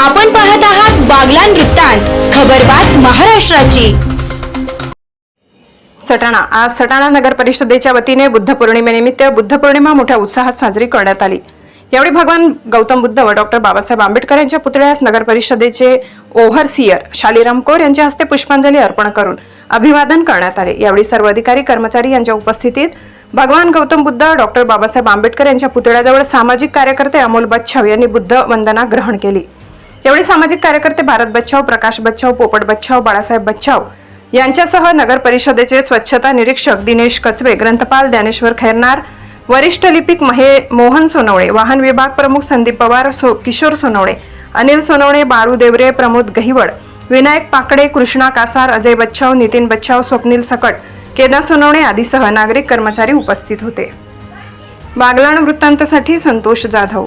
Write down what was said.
आपण पाहत आहात बागलान वृत्तांत खबरबात महाराष्ट्राची. सटाणा आज सटाणा नगर परिषदेच्या वतीने बुद्ध पौर्णिमेनिमित्त बुद्ध पौर्णिमा मोठ्या उत्साहात साजरी करण्यात आली. यावेळी भगवान गौतम बुद्ध व डॉक्टर बाबासाहेब आंबेडकर यांच्या पुतळ्यास नगर परिषदेचे ओव्हरसियर शालीराम कौर यांच्या हस्ते पुष्पांजली अर्पण करून अभिवादन करण्यात आले. यावेळी सर्व अधिकारी कर्मचारी यांच्या उपस्थितीत भगवान गौतम बुद्ध डॉक्टर बाबासाहेब आंबेडकर यांच्या पुतळ्याजवळ सामाजिक कार्यकर्ते अमोल बच्छाव यांनी बुद्ध वंदना ग्रहण केली. यावेळी सामाजिक कार्यकर्ते भारत बच्चाव प्रकाश बच्चाव पोपट बच्चाव बाळासाहेब बच्चाव यांच्यासह नगर परिषदेचे स्वच्छता निरीक्षक दिनेश कचवे ग्रंथपाल ज्ञानेश्वर खैरनार वरिष्ठ लिपिक महे मोहन सोनवणे वाहन विभाग प्रमुख संदीप पवार सो किशोर सोनवणे अनिल सोनवणे बाळू देवरे प्रमोद गहिवड विनायक पाकडे कृष्णा कासार अजय बच्चाव नितीन बच्चाव स्वप्नील सकट केदार सोनवणे आदीसह नागरिक कर्मचारी उपस्थित होते. बागलाण वृत्तांतासाठी संतोष जाधव.